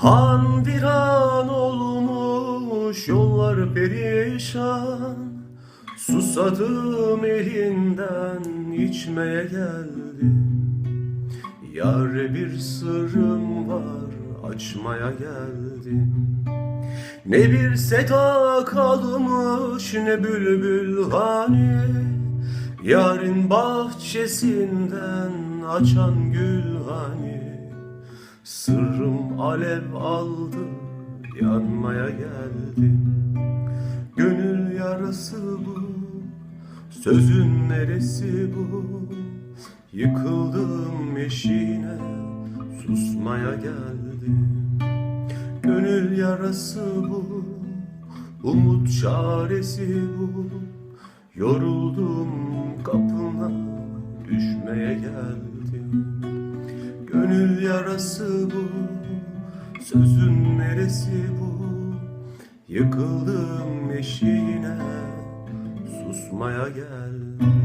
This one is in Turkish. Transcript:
Han viran olmuş yollar perişan. Susadım elinden içmeye geldim. Yar bir sırrım var açmaya geldim. Ne bir seda kalmış ne bülbül hani. Yarın bahçesinden açan gül hani Sırrım alev aldı yanmaya geldim Gönül yarası bu Sözün neresi bu? Yıkıldım eşiğine Susmaya geldim Gönül yarası bu Umut çaresi bu. Yoruldum kapına Düşmeye geldim yarası bu? Sözün neresi bu? Yıkıldım eşiğine Susmaya geldim